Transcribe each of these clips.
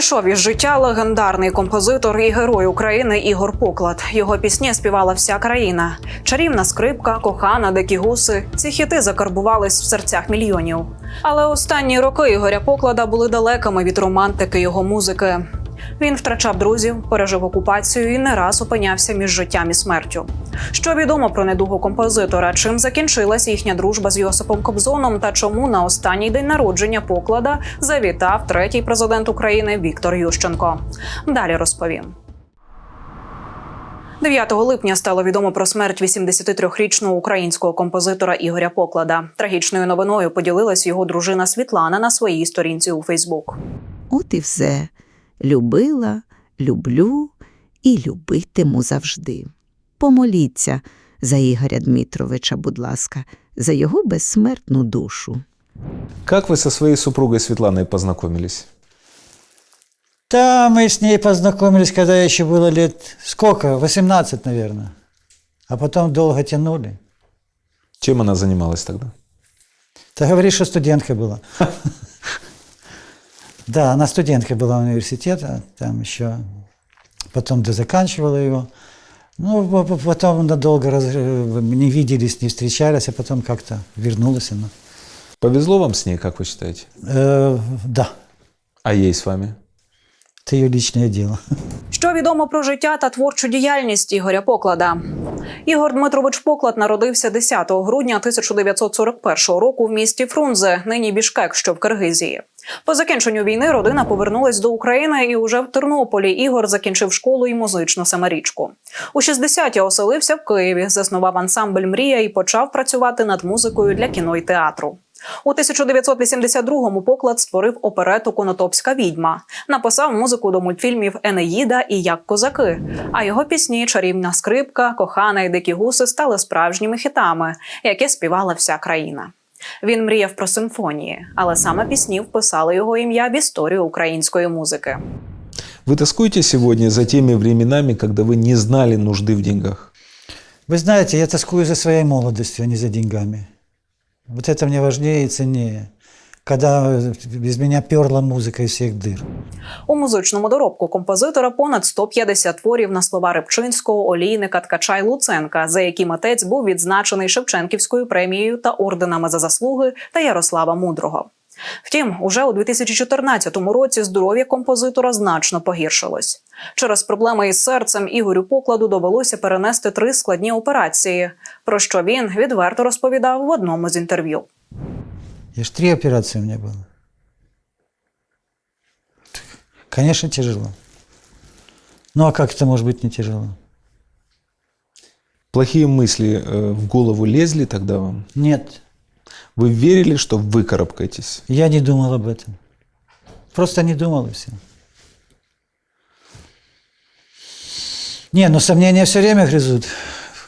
Пішов із життя легендарний композитор і герой України Ігор Поклад. Його пісні співала вся країна. Чарівна скрипка, кохана, дикі гуси. Ці хіти закарбувались в серцях мільйонів. Але останні роки Ігоря Поклада були далекими від романтики його музики. Він втрачав друзів, пережив окупацію і не раз опинявся між життям і смертю. Що відомо про недугу композитора? Чим закінчилась їхня дружба з Йосипом Кобзоном та чому на останній день народження поклада завітав третій президент України Віктор Ющенко? Далі розповім. 9 липня стало відомо про смерть 83-річного українського композитора Ігоря Поклада. Трагічною новиною поділилась його дружина Світлана на своїй сторінці у Фейсбук. От і все Любила, люблю і любитиму завжди. Помоліться за Ігоря Дмитровича, будь ласка, за його безсмертну душу. Как вы со своей супругой Светланой познакомились? Да, мы с ней познакомились, когда ей еще было лет сколько? 18, наверное. А потом долго тянули. Чем она занималась тогда? Ты говоришь, что студентка была. Да, она студенткой была университета, там еще. Потом дозаканчивала его. Ну, по- по- потом надолго раз- э, не виделись, не встречались, а потом как-то вернулась она. Повезло вам с ней, как вы считаете? Э, да, А ей с вами? это ее личное дело. Що відомо про життя та творчу діяльність Ігоря Поклада? Ігор Дмитрович Поклад народився 10 грудня 1941 року в місті Фрунзе, нині Бішкек, що в Киргизії. По закінченню війни родина повернулась до України, і уже в Тернополі Ігор закінчив школу і музичну семирічку. У 60-ті оселився в Києві, заснував ансамбль Мрія і почав працювати над музикою для кіно і театру. У 1982-му поклад створив оперету Конотопська відьма, написав музику до мультфільмів Енеїда і Як козаки. А його пісні Чарівна скрипка, кохана і дикі гуси стали справжніми хітами, які співала вся країна. Він мріяв про симфонії, але саме пісні вписали його ім'я в історію української музики. Вы тоскуете сегодня за теми временами, когда вы не знали нужды в деньгах? Вы знаете, я тоскую за своей молодостью, а не за деньгами. Вот это мне важнее и ценнее. Когда без меня перла музыка из всех дыр. У музичному доробку композитора понад 150 творів на слова Рибчинського, Олійника, Ткача й Луценка, за які митець був відзначений Шевченківською премією та орденами за заслуги та Ярослава Мудрого. Втім, уже у 2014 році здоров'я композитора значно погіршилось. Через проблеми із серцем Ігорю Покладу довелося перенести три складні операції, про що він відверто розповідав в одному з інтерв'ю. Я ж три операции у меня было. Конечно, тяжело. Ну а как это может быть не тяжело? Плохие мысли э, в голову лезли тогда вам? Нет, Вы верили, что выкарабкаетесь? я не думал об этом. Просто не думал и все. Не, ну сомнения все время грызут,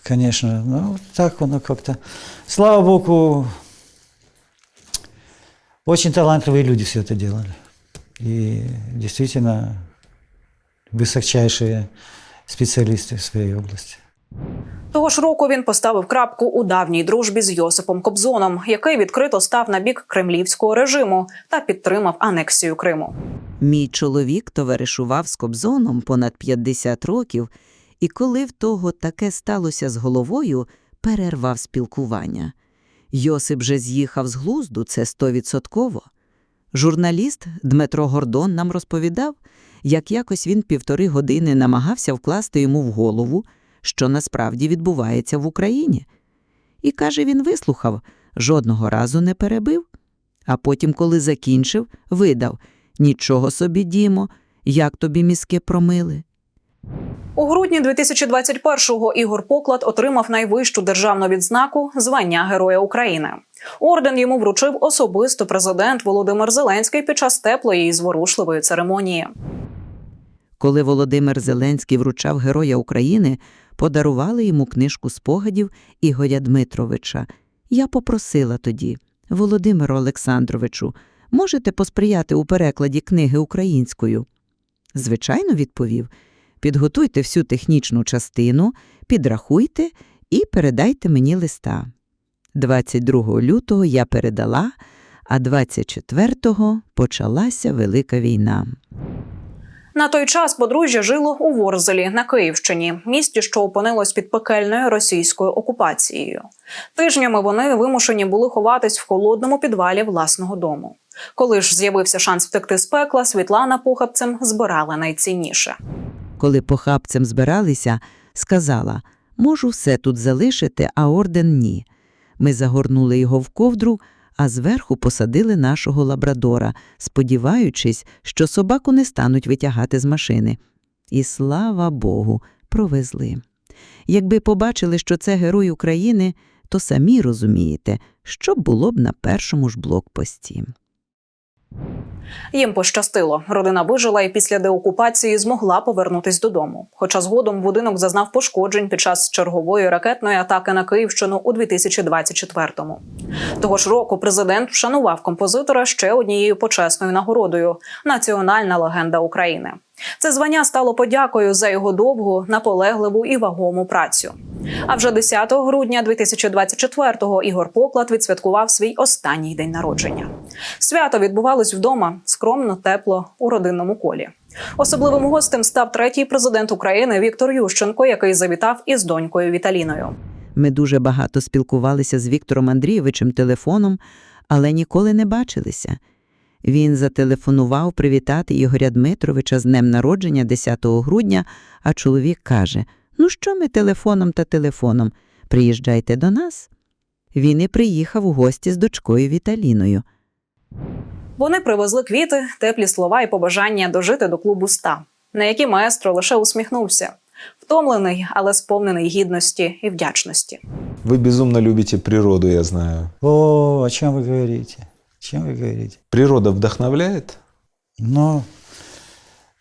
конечно. Ну, так оно как-то. Слава Богу, очень талантливые люди все это делали. И действительно высочайшие специалисты в своей области. Того ж року він поставив крапку у давній дружбі з Йосипом Кобзоном, який відкрито став на бік кремлівського режиму та підтримав анексію Криму. Мій чоловік товаришував з Кобзоном понад 50 років, і коли в того таке сталося з головою, перервав спілкування. Йосип же з'їхав з глузду, це стовідсотково. Журналіст Дмитро Гордон нам розповідав, як якось він півтори години намагався вкласти йому в голову, що насправді відбувається в Україні. І каже, він вислухав, жодного разу не перебив. А потім, коли закінчив, видав Нічого собі, Дімо, як тобі мізки промили. У грудні 2021-го Ігор Поклад отримав найвищу державну відзнаку звання Героя України. Орден йому вручив особисто президент Володимир Зеленський під час теплої і зворушливої церемонії. Коли Володимир Зеленський вручав Героя України, подарували йому книжку спогадів Ігоря Дмитровича. Я попросила тоді, Володимиру Олександровичу, можете посприяти у перекладі книги українською? Звичайно, відповів. Підготуйте всю технічну частину, підрахуйте і передайте мені листа. 22 лютого я передала, а 24-го почалася Велика війна. На той час подружжя жило у Ворзелі на Київщині, місті, що опинилось під пекельною російською окупацією. Тижнями вони вимушені були ховатись в холодному підвалі власного дому. Коли ж з'явився шанс втекти з пекла, Світлана похабцем збирала найцінніше. Коли похапцем збиралися, сказала можу все тут залишити, а орден ні. Ми загорнули його в ковдру, а зверху посадили нашого лабрадора, сподіваючись, що собаку не стануть витягати з машини. І слава Богу, провезли. Якби побачили, що це герой України, то самі розумієте, що було б на першому ж блокпості. Їм пощастило. Родина вижила і після деокупації змогла повернутись додому. Хоча згодом будинок зазнав пошкоджень під час чергової ракетної атаки на Київщину у 2024-му. Того ж року президент вшанував композитора ще однією почесною нагородою Національна легенда України. Це звання стало подякою за його довгу, наполегливу і вагому працю. А вже 10 грудня 2024-го Ігор Поклад відсвяткував свій останній день народження. Свято відбувалось вдома, скромно, тепло, у родинному колі. Особливим гостем став третій президент України Віктор Ющенко, який завітав із донькою Віталіною. Ми дуже багато спілкувалися з Віктором Андрійовичем телефоном, але ніколи не бачилися. Він зателефонував привітати Ігоря Дмитровича з днем народження 10 грудня, а чоловік каже: Ну що ми телефоном та телефоном? Приїжджайте до нас. Він і приїхав у гості з дочкою Віталіною. Вони привезли квіти, теплі слова і побажання дожити до клубу ста, на які маестро лише усміхнувся, втомлений, але сповнений гідності і вдячності. Вы безумно любите природу, я знаю. О, о чем вы говорите? О чем вы говорите? Природа вдохновляет? Ну,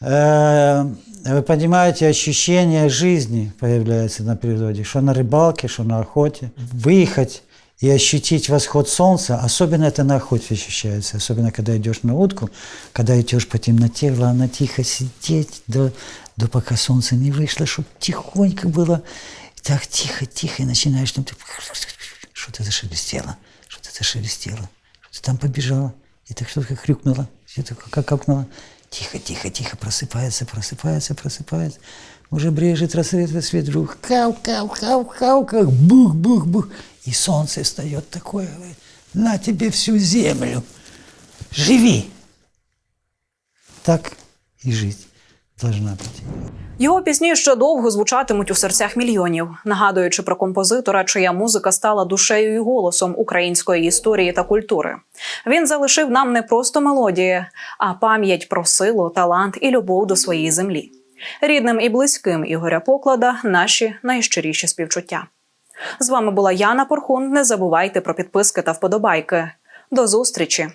э, вы понимаете, ощущение жизни появляется на природе, что на рыбалке, что на охоте. Выехать и ощутить восход солнца, особенно это на охоте ощущается, особенно когда идешь на утку, когда идешь по темноте, главное тихо сидеть, до, до пока солнце не вышло, чтобы тихонько было, так тихо-тихо, и начинаешь там, что-то зашелестело, что-то зашелестело, что-то там побежало, и так что-то хрюкнуло, что-то как капнуло. Тихо, тихо, тихо, просыпается, просыпается, просыпается. Уже брежет рассвет, свет вдруг. Кау, кау, кау, кау, как бух, бух, бух. И солнце встает такое, говорит, на тебе всю землю. Живи. Так и жить должна быть. Його пісні ще довго звучатимуть у серцях мільйонів, нагадуючи про композитора, чия музика стала душею і голосом української історії та культури. Він залишив нам не просто мелодії, а пам'ять про силу, талант і любов до своєї землі. Рідним і близьким Ігоря Поклада наші найщиріші співчуття. З вами була Яна Порхун. Не забувайте про підписки та вподобайки. До зустрічі!